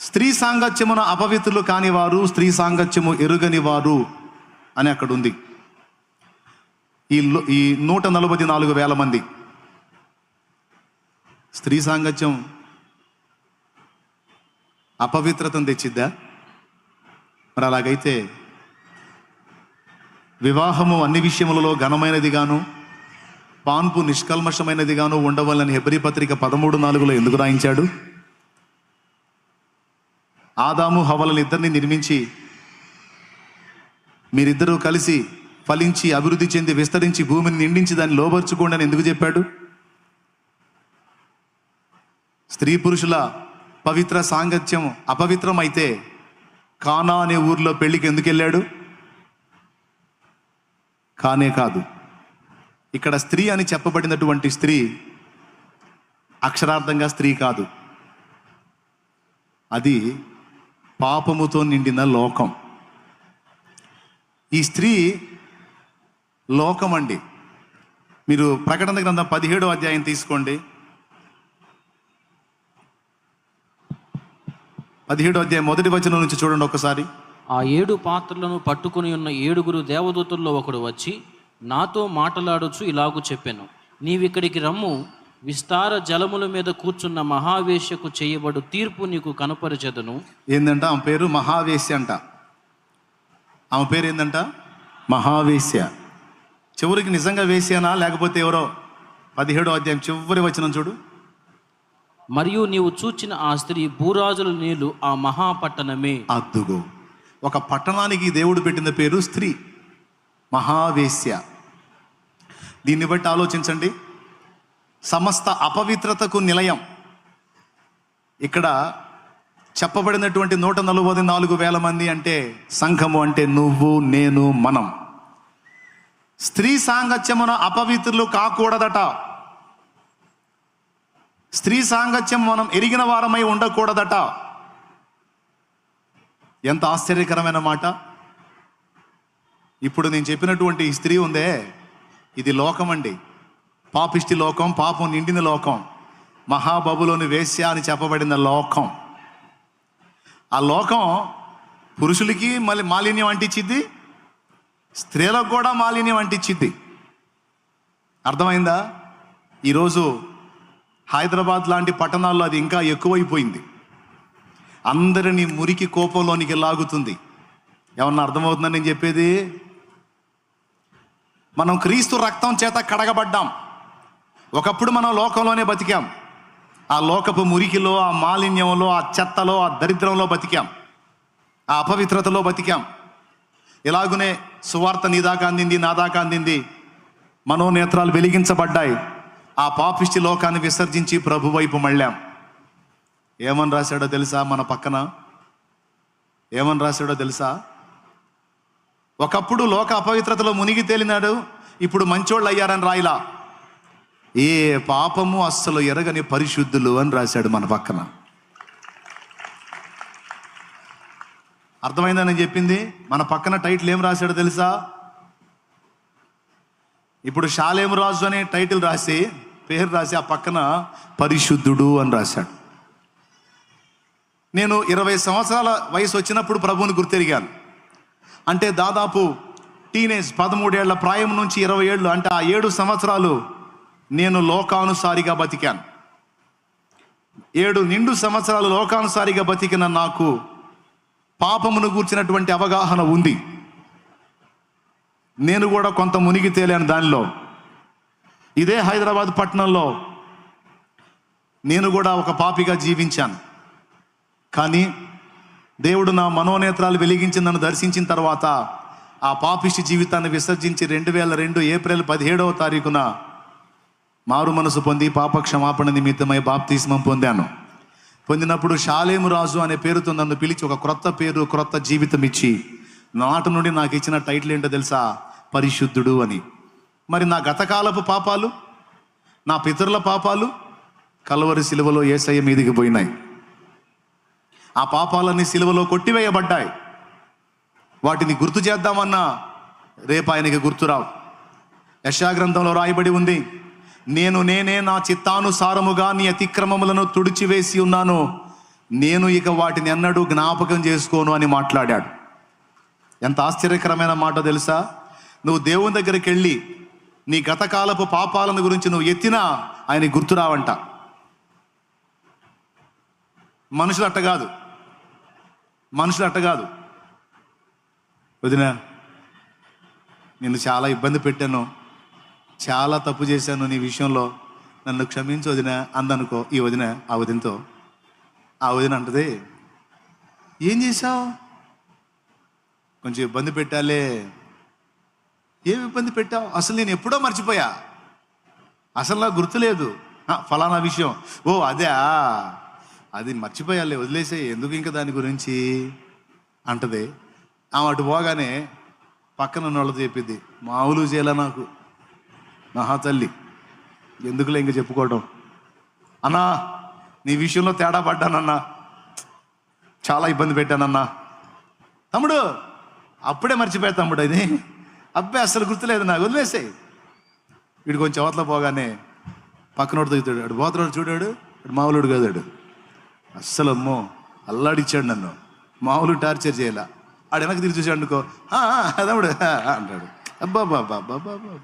స్త్రీ సాంగత్యమున అపవిత్రులు కానివారు స్త్రీ సాంగత్యము ఎరుగని వారు అని అక్కడ ఉంది ఈ ఈ నూట నలభై నాలుగు వేల మంది. స్త్రీ సాంగత్యం అపవిత్రతను తెచ్చిద్దా? మరి అలాగైతే వివాహము అన్ని విషయములలో ఘనమైనదిగాను పాన్పు నిష్కల్మషమైనదిగాను ఉండవల్లని హెబ్రి పత్రిక పదమూడు నాలుగులో ఎందుకు రాయించాడు? ఆదాము హవలను ఇద్దరిని నిర్మించి మీరిద్దరూ కలిసి ఫలించి అభివృద్ధి చెంది విస్తరించి భూమిని నిండించి దాన్ని లోబర్చుకోండి అని ఎందుకు చెప్పాడు? స్త్రీ పురుషుల పవిత్ర సాంగత్యం అపవిత్రమైతే కానా అనే ఊర్లో పెళ్ళికి ఎందుకు వెళ్ళాడు? కానే కాదు. ఇక్కడ స్త్రీ అని చెప్పబడినటువంటి స్త్రీ అక్షరార్థంగా స్త్రీ కాదు. అది పాపముతో నిండిన లోకం. ఈ స్త్రీ లోకం అండి మీరు ప్రకటన గ్రంథం పదిహేడో అధ్యాయం తీసుకోండి. పదిహేడో అధ్యాయం మొదటి వచనం నుంచి చూడండి ఒకసారి. ఆ ఏడు పాత్రలను పట్టుకుని ఉన్న ఏడుగురు దేవదూతల్లో ఒకడు వచ్చి నాతో మాటలాడుచు ఇలాగూ చెప్పాను. నీవిక్కడికి రమ్ము విస్తార జలముల మీద కూర్చున్న మహావేశ్యకు చేయబడు తీర్పు నీకు కనపరచెదను. ఏందంట? ఆమె పేరు మహావేశ్య అంట. ఆమె పేరు ఏందంట? మహావేశ్య. చివరికి నిజంగా వేశ్యనా? లేకపోతే ఎవరో? పదిహేడో అధ్యాయం చివరి వచనం చూడు. మరియు నీవు చూచిన ఆ స్త్రీ భూరాజుల నీళ్ళు ఆ మహాపట్టణమే. అద్దుగో. ఒక పట్టణానికి దేవుడు పెట్టిన పేరు స్త్రీ. మహావేశ్య. దీన్ని బట్టి ఆలోచించండి. సమస్త అపవిత్రతకు నిలయం. ఇక్కడ చెప్పబడినటువంటి నూట నలభై నాలుగు వేల మంది అంటే సంఘము అంటే నువ్వు నేను మనం. స్త్రీ సాంగత్యమున అపవిత్రులు కాకూడదట. స్త్రీ సాంగత్యం మనం ఎరిగిన వారమై ఉండకూడదట. ఎంత ఆశ్చర్యకరమైన మాట. ఇప్పుడు నేను చెప్పినటువంటి ఈ స్త్రీ ఉందే ఇది లోకం అండి పాపిష్టి లోకం పాపం నిండిన లోకం మహాబబులోని వేశ్య అని చెప్పబడిన లోకం. ఆ లోకం పురుషులకి మళ్ళీ మాలిన్యం అంటించిద్ది స్త్రీలకు కూడా మాలిన్యం అంటించిద్ది. అర్థమైందా? ఈరోజు హైదరాబాద్ లాంటి పట్టణాల్లో అది ఇంకా ఎక్కువైపోయింది. అందరినీ మురికి కోపంలోనికి లాగుతుంది. ఏమన్నా అర్థమవుతుందని నేను చెప్పేది? మనం క్రీస్తు రక్తం చేత కడగబడ్డాం. ఒకప్పుడు మనం లోకంలోనే బతికాం. ఆ లోకపు మురికిలో ఆ మాలిన్యంలో ఆ చెత్తలో ఆ దరిద్రంలో బతికాం. ఆ అపవిత్రతలో బతికాం. ఇలాగునే సువార్త నీదాకా అందింది నాదాకా అందింది మనోనేత్రాలు వెలిగించబడ్డాయి. ఆ పాపిష్టి లోకాన్ని విసర్జించి ప్రభు వైపు మళ్ళాం. ఏమని రాశాడో తెలుసా మన పక్కన? ఏమని రాశాడో తెలుసా? ఒకప్పుడు లోక అపవిత్రతలో మునిగి తేలినాడు ఇప్పుడు మంచోళ్ళు అయ్యారని రాయిలా. ఏ పాపము అస్సలు ఎరగని పరిశుద్ధులు అని రాశాడు మన పక్కన. అర్థమైందని చెప్పింది? మన పక్కన టైటిల్ ఏం రాశాడు తెలుసా? ఇప్పుడు షాలేం రాజు అనే టైటిల్ రాసి పేరు రాసి ఆ పక్కన పరిశుద్ధుడు అని రాశాడు. నేను ఇరవై సంవత్సరాల వయసు వచ్చినప్పుడు ప్రభువుని గుర్తెరిగాను. అంటే దాదాపు టీనేజ్ పదమూడేళ్ళ ప్రాయం నుంచి ఇరవై ఏళ్ళు అంటే ఆ ఏడు సంవత్సరాలు నేను లోకానుసారిగా బతికాను. ఏడు నిండు సంవత్సరాలు లోకానుసారిగా బతికిన నాకు పాపమును గూర్చినటువంటి అవగాహన ఉంది. నేను కూడా కొంత మునిగి తేలాను దానిలో. ఇదే హైదరాబాద్ పట్టణంలో నేను కూడా ఒక పాపిగా జీవించాను. కానీ దేవుడు నా మనోనేత్రాలు వెలిగించి నన్ను దర్శించిన తర్వాత ఆ పాపిష్టి జీవితాన్ని విసర్జించి రెండు వేల రెండు ఏప్రిల్ పదిహేడవ తారీఖున మారు మనసు పొంది పాప క్షమాపణ నిమిత్తమై బాప్తిస్మం పొందాను. పొందినప్పుడు షాలేము రాజు అనే పేరుతో నన్ను పిలిచి ఒక క్రొత్త పేరు క్రొత్త జీవితం ఇచ్చి నాట నుండి నాకు ఇచ్చిన టైటిల్ ఏంటో తెలుసా? పరిశుద్ధుడు అని. మరి నా గతకాలపు పాపాలు నా పితరుల పాపాలు కలవరి సిలువలో ఏసయ్య మీదికి పోయినాయి. ఆ పాపాలన్నీ సిలువలో కొట్టివేయబడ్డాయి. వాటిని గుర్తు చేద్దామన్నా రేపు ఆయనకి గుర్తురావు. యశాగ్రంథంలో రాయబడి ఉంది. నేను నేనే నా చిత్తానుసారముగా నీ అతిక్రమములను తుడిచివేసి ఉన్నాను. నేను ఇక వాటిని ఎన్నడూ జ్ఞాపకం చేసుకోను అని మాట్లాడాడు. ఎంత ఆశ్చర్యకరమైన మాట తెలుసా? నువ్వు దేవుని దగ్గరికి వెళ్ళి నీ గతకాలపు పాపాలను గురించి నువ్వు ఎత్తినా ఆయన గుర్తురావంట మనుషులు అట్ట కాదు. మనుషులు అట్ట కాదు. వదిన నేను చాలా ఇబ్బంది పెట్టాను. చాలా తప్పు చేశాను నీ విషయంలో. నన్ను క్షమించు వదిన అందనుకో ఈ వదిన ఆ వదినతో. ఆ వదిన అంటది ఏం చేశావు? కొంచెం ఇబ్బంది పెట్టాలే. ఏం ఇబ్బంది పెట్టావు? అసలు నేను ఎప్పుడో మర్చిపోయా. అసలు నాకు గుర్తులేదు ఫలానా విషయం. ఓ అదే అది మర్చిపోయాలే వదిలేసే ఎందుకు ఇంకా దాని గురించి? అంటది. ఆమె అటు పోగానే పక్కన ఉన్న వాళ్ళతో చెప్పింది మామూలు చేయాల నాకు? మహా తల్లి ఎందుకులే ఇంక చెప్పుకోవడం అన్నా నీ విషయంలో తేడా పడ్డానన్నా చాలా ఇబ్బంది పెట్టానన్నా. తమ్ముడు అప్పుడే మర్చిపోయా తమ్ముడు అది. అబ్బాయి అస్సలు గుర్తులేదు నాకు వదిలేసే వీడు కొంచెం అవతల పోగానే పక్కనోడు తగ్గుతాడు అడు పోతున్నాడు చూడాడు అడు మామూలుడు కదాడు. అస్సలు అమ్మో అల్లాడిచ్చాడు నన్ను. మామూలు టార్చర్ చేయాల. ఆడు వెనక్కి తిరిగి చూసాడు అనుకో "ఆ, తమ్ముడు అంటాడు అబ్బా బాబా బాబా బాబా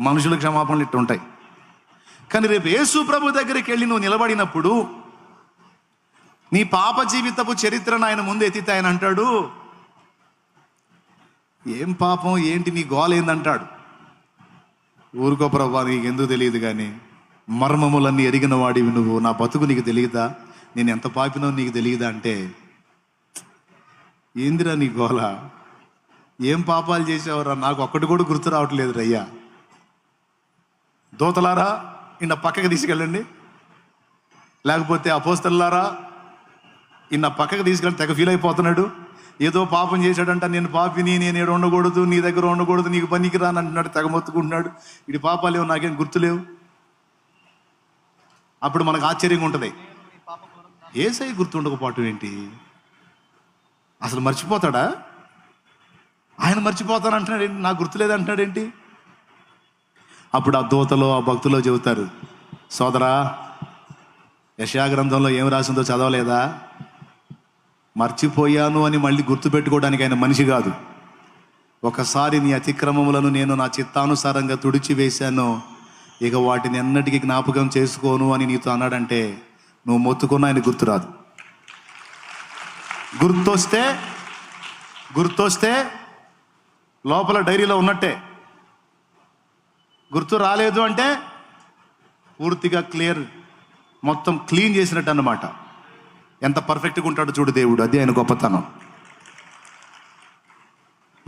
మనుషుల క్షమాపణలు ఇట్టు ఉంటాయి. కానీ రేపు యేసు ప్రభు దగ్గరికి వెళ్ళి నువ్వు నిలబడినప్పుడు నీ పాప జీవితపు చరిత్రను ఆయన ముందు ఎత్తితే ఆయన అంటాడు ఏం పాపం? ఏంటి? నీ గోల ఏందంటాడు. ఊరుకో ప్రభా నీకు ఎందుకు తెలియదు కానీ మర్మములన్నీ ఎరిగిన వాడివి నువ్వు. నా బతుకు నీకు తెలియదా? నేను ఎంత పాపినో నీకు తెలియదా అంటే ఏందిరా నీ గోల? ఏం పాపాలు చేసావురా? నాకు ఒక్కటి కూడా గుర్తు రావట్లేదు రయ్యా దూతలారా ఇన్న పక్కకి తీసుకెళ్ళండి. లేకపోతే అపోస్తల్లారా ఇన్న పక్కకి తీసుకెళ్ళి తెగ ఫీల్ అయిపోతున్నాడు. ఏదో పాపం చేశాడంట నేను పాపిని నేను ఏడు ఉండకూడదు నీ దగ్గర ఉండకూడదు నీకు పనికి రాని అంటున్నాడు తెగ మొత్తుకుంటున్నాడు. ఇది పాపాలేవు నాకేం గుర్తులేవు అప్పుడు మనకు ఆశ్చర్యంగా ఉంటుంది. ఏసై గుర్తుండకపోవటం ఏంటి? అసలు మర్చిపోతాడా? ఆయన మర్చిపోతాను అంటున్నాడు ఏంటి? నాకు గుర్తులేదు అంటున్నాడు ఏంటి? అప్పుడు ఆ దూతలో ఆ భక్తులో చెబుతారు సోదరా యశా గ్రంథంలో ఏం రాసిందో చదవలేదా? మర్చిపోయాను అని మళ్ళీ గుర్తుపెట్టుకోవడానికి ఆయన మనిషి కాదు. ఒకసారి నీ అతిక్రమములను నేను నా చిత్తానుసారంగా తుడిచి వేశాను ఇక వాటిని ఎన్నటికీ జ్ఞాపకం చేసుకోను అని నీతో అన్నాడంటే నువ్వు మొత్తుకున్న ఆయన గుర్తురాదు గుర్తొస్తే గుర్తొస్తే లోపల డైరీలో ఉన్నట్టే. గుర్తు రాలేదు అంటే పూర్తిగా క్లియర్ మొత్తం క్లీన్ చేసినట్టు అన్నమాట. ఎంత పర్ఫెక్ట్గా ఉంటాడో చూడు దేవుడు అది ఆయన గొప్పతనం.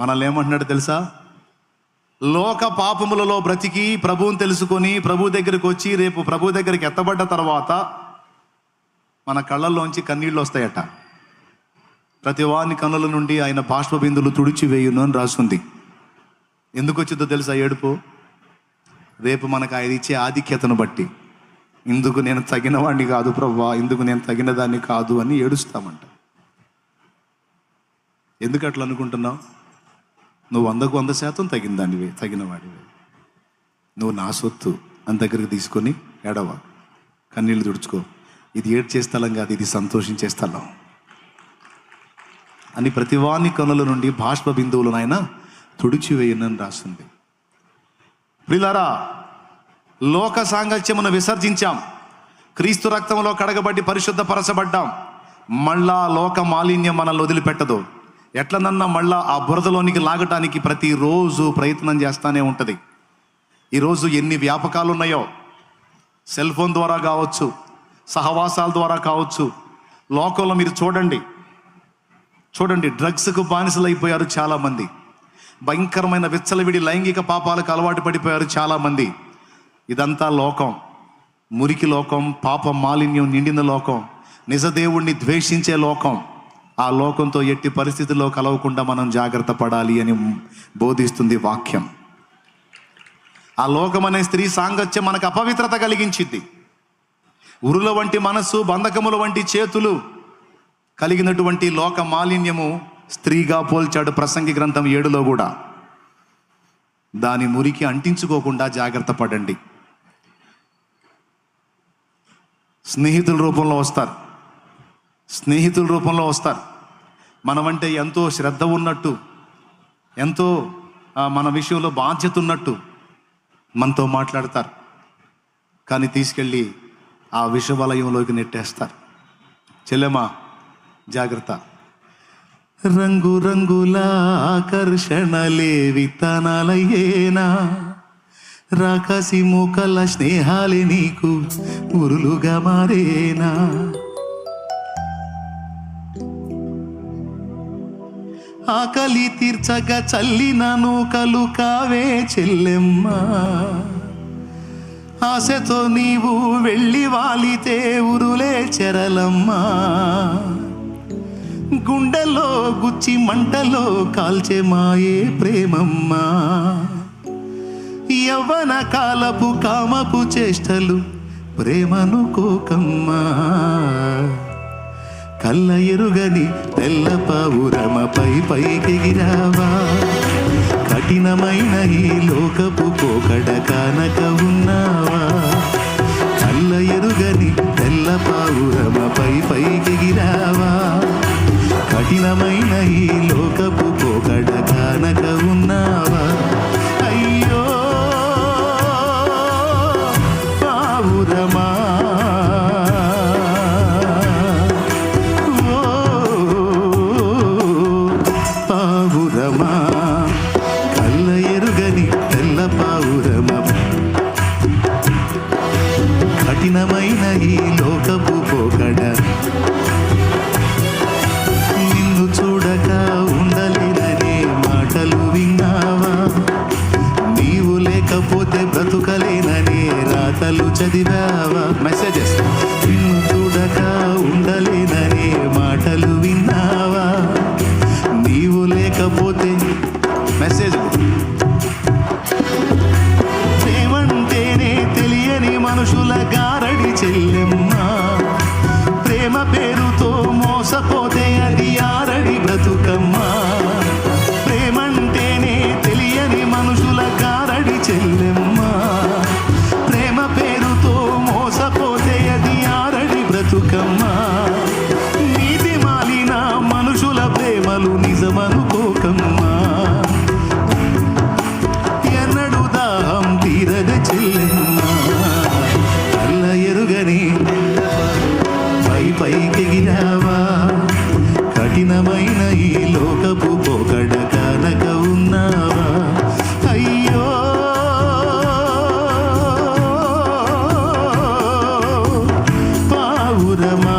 మనల్ని ఏమంటున్నాడు తెలుసా? లోక పాపములలో బ్రతికి ప్రభువుని తెలుసుకొని ప్రభు దగ్గరికి వచ్చి రేపు ప్రభు దగ్గరికి ఎత్తబడ్డ తర్వాత మన కళ్ళల్లోంచి కన్నీళ్ళు వస్తాయట. ప్రతి వాని కన్నుల నుండి ఆయన బాష్ప బిందులు తుడిచి వేయును అని రాసుంది. ఎందుకు వచ్చిందో తెలుసా ఏడుపు? రేపు మనకు ఆయన ఇచ్చే ఆధిక్యతను బట్టి. ఇందుకు నేను తగిన వాడిని కాదు ప్రభా ఇందుకు నేను తగిన దాన్ని కాదు అని ఏడుస్తామంట. ఎందుకు అట్లా అనుకుంటున్నావు? నువ్వు వందకు వంద శాతం తగిన దానివి తగిన వాడివి నువ్వు నా సొత్తు అని దగ్గరికి తీసుకొని ఏడవ. కన్నీళ్ళు తుడుచుకో. ఇది ఏడ్చే స్థలం కాదు ఇది సంతోషించే స్థలం. అని ప్రతివాని కనుల నుండి బాష్ప బిందువులను ఆయన తుడిచివేయనని రాస్తుంది ప్రిలారా లోక సాంగత్యమును విసర్జించాం. క్రీస్తు రక్తంలో కడగబడి పరిశుద్ధపరచబడ్డాం. మళ్ళా లోక మాలిన్యం మనల్ని వదిలిపెట్టదు. ఎట్లనన్నా మళ్ళా ఆ బురదలోనికి లాగటానికి ప్రతిరోజు ప్రయత్నం చేస్తూనే ఉంటుంది. ఈరోజు ఎన్ని వ్యాపకాలు ఉన్నాయో సెల్ ఫోన్ ద్వారా కావచ్చు సహవాసాల ద్వారా కావచ్చు లోకంలో మీరు చూడండి. చూడండి డ్రగ్స్కు బానిసలు అయిపోయారు చాలామంది. భయంకరమైన విచ్చలవిడి లైంగిక పాపాలకు అలవాటు పడిపోయారు చాలామంది. ఇదంతా లోకం. మురికి లోకం పాప మాలిన్యం నిండిన లోకం నిజదేవుణ్ణి ద్వేషించే లోకం. ఆ లోకంతో ఎట్టి పరిస్థితుల్లో కలవకుండా మనం జాగ్రత్త పడాలి అని బోధిస్తుంది వాక్యం. ఆ లోకం అనే స్త్రీ సాంగత్యం మనకు అపవిత్రత కలిగించింది. ఉరుల వంటి మనస్సు బంధకముల వంటి చేతులు కలిగినటువంటి లోక మాలిన్యము స్త్రీగా పోల్చాడు ప్రసంగి గ్రంథం ఏడులో కూడా. దాని మురికి అంటించుకోకుండా జాగ్రత్త పడండి. స్నేహితుల రూపంలో వస్తారు. స్నేహితుల రూపంలో వస్తారు. మనమంటే ఎంతో శ్రద్ధ ఉన్నట్టు ఎంతో మన విషయంలో బాధ్యత ఉన్నట్టు మనతో మాట్లాడతారు. కానీ తీసుకెళ్ళి ఆ విషవలయంలోకి నెట్టేస్తారు. చెల్లెమా జాగ్రత్త. రంగురంగుల రంగుల ఆకర్షణలే విత్తనాలయ్యేనా రాకాసి మూకల స్నేహాలే నీకు ఉరులుగా మారేనా? ఆకలి తీర్చగా చల్లిన నూకలు కావే చెల్లెమ్మ. ఆశతో నీవు వెళ్ళి వాలితే ఉరులే చెరలమ్మా. గుండెలో గుచ్చి మంటలో కాల్చే మాయే ప్రేమమ్మా. యవ్వన కాలపు కామపు చేష్టలు ప్రేమను కోకమ్మా. కళ్ళ ఎరుగని తెల్ల పావురమపై పైకెగిరావా కఠినమైన ఈ లోకపు పోకడ కానక ఉన్నావా? కఠినమైన ఈ లేకపోతే బ్రతుకలేనని రాతలు చదివావా? మెసేజెస్ చూడగా లోకపు పొగడ కనక ఉన్నావా? అయ్యో! పావురమా?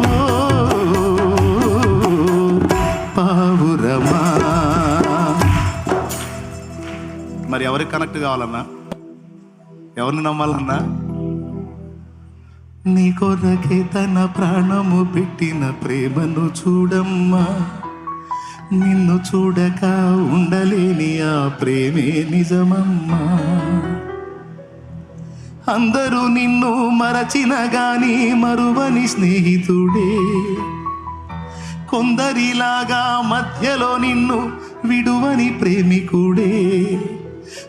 ఓ పావురమా? మరి ఎవరికి కనెక్ట్ కావాలన్నా? ఎవరిని నమ్మాలన్నా? నీ కొరకే తన ప్రాణము పెట్టిన ప్రేమను చూడమ్మా. నిన్ను చూడక ఉండలేని ఆ ప్రేమే నిజమమ్మా. అందరూ నిన్ను మరచిన గాని మరువని స్నేహితుడే. కొందరిలాగా మధ్యలో నిన్ను విడువని ప్రేమికుడే.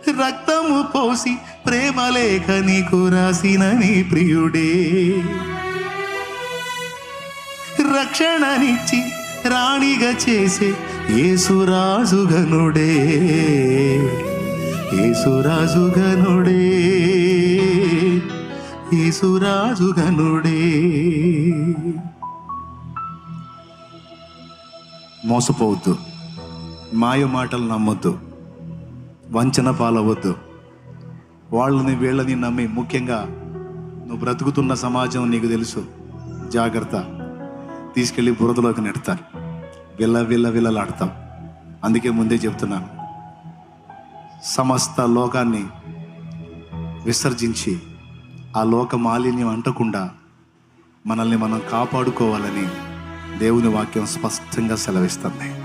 రక్తము పోసి ప్రేమ లేఖ నీకు రాసిన నీ ప్రియుడే. రక్షణనిచ్చి రాణిగా చేసే ఏసురాజుగనుడే ఏసురాజుగనుడే ఏసురాజుగనుడే మోసపోవద్దు. మాయ మాటలు నమ్మొద్దు. వంచన పాలవద్దు వాళ్ళని వీళ్ళని నమ్మి ముఖ్యంగా నువ్వు బ్రతుకుతున్న సమాజం నీకు తెలుసు. జాగ్రత్త. తీసుకెళ్ళి బురదలోకి నెడతారు. Villa villa విల్లలాడతాం. అందుకే ముందే చెప్తున్నాను. సమస్త లోకాన్ని విసర్జించి ఆ లోక మాలిన్యం అంటకుండా మనల్ని మనం కాపాడుకోవాలని దేవుని వాక్యం స్పష్టంగా సెలవిస్తుంది.